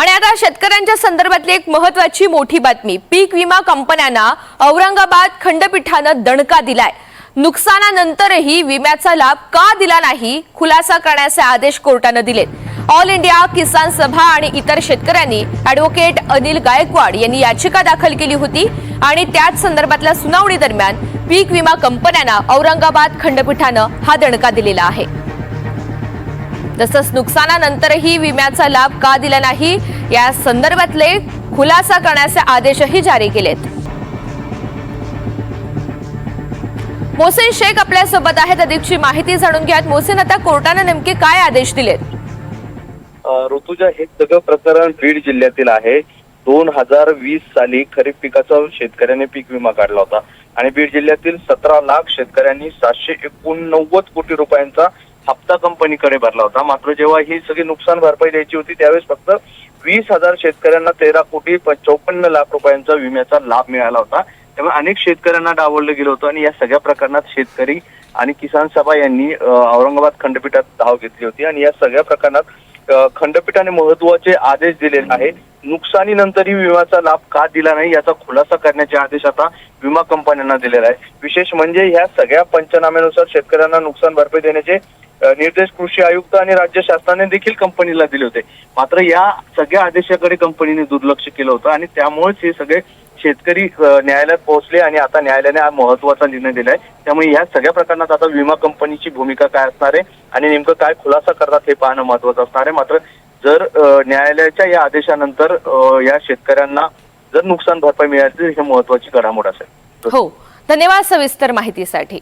आणि आता शेतकऱ्यांच्या संदर्भातली एक महत्वाची मोठी बातमी. पीक विमा कंपन्यांना औरंगाबाद खंडपीठानं दणका दिलाय. नुकसानानंतरही विम्याचा लाभ का दिला नाही खुलासा करण्याचे आदेश कोर्टानं दिलेत. ऑल इंडिया किसान सभा आणि इतर शेतकऱ्यांनी ॲडव्होकेट अनिल गायकवाड यांनी याचिका दाखल केली होती आणि त्याच संदर्भातल्या सुनावणी दरम्यान पीक विमा कंपन्यांना औरंगाबाद खंडपीठानं हा दणका दिलेला आहे. तसंच नुकसानानंतरही विम्याचा लाभ का दिला नाही या संदर्भातले खुलासा करण्याचे आदेशही जारी केलेत. मोहसिन शेख आपल्यासोबत आहेत. अधिकची माहिती जाणून घ्यात. मोहसिन आता कोर्टाने नेमके काय आदेश दिलेत? ऋतुजा हे सगळं प्रकरण बीड जिल्ह्यातील आहे. दोन हजार वीस साली खरीप पिकाचा शेतकऱ्याने पीक विमा काढला होता. आणि बीड जिल्ह्यातील सतरा लाख शेतकऱ्यांनी सातशे एकोणनव्वद कोटी रुपयांचा हप्ता कंपनीकडे भरला होता. मात्र जेव्हा ही सगळी नुकसान भरपाई द्यायची होती त्यावेळेस फक्त वीस हजार शेतकऱ्यांना तेरा कोटी प- चौपन्न लाख रुपयांचा विम्याचा लाभ मिळाला होता. त्यामुळे अनेक शेतकऱ्यांना डावललं गेलं होतं आणि या सगळ्या प्रकरणात शेतकरी आणि किसान सभा यांनी औरंगाबाद खंडपीठात धाव घेतली होती आणि या सगळ्या प्रकरणात खंडपीठाने महत्त्वाचे आदेश दिलेले आहे. नुकसानीनंतरही विम्याचा लाभ का दिला नाही याचा खुलासा करण्याचे आदेश आता विमा कंपन्यांना दिलेला आहे. विशेष म्हणजे ह्या सगळ्या पंचनाम्यानुसार शेतकऱ्यांना नुकसान भरपाई देण्याचे निर्देश कृषी आयुक्त आणि राज्य शासनाने देखील कंपनीला दिले होते. मात्र या सगळ्या आदेशाकडे कंपनीने दुर्लक्ष केलं होतं आणि त्यामुळेच हे सगळे शेतकरी न्यायालयात पोहोचले आणि आता न्यायालयाने हा महत्त्वाचा निर्णय दिलाय. त्यामुळे या सगळ्या प्रकरणात आता विमा कंपनीची भूमिका काय असणार आहे आणि नेमकं काय खुलासा करतात हे पाहणं महत्वाचं असणार आहे. मात्र जर न्यायालयाच्या या आदेशानंतर या शेतकऱ्यांना जर नुकसान भरपाई मिळाली हे महत्वाची घडामोड असेल. हो. धन्यवाद सविस्तर माहितीसाठी.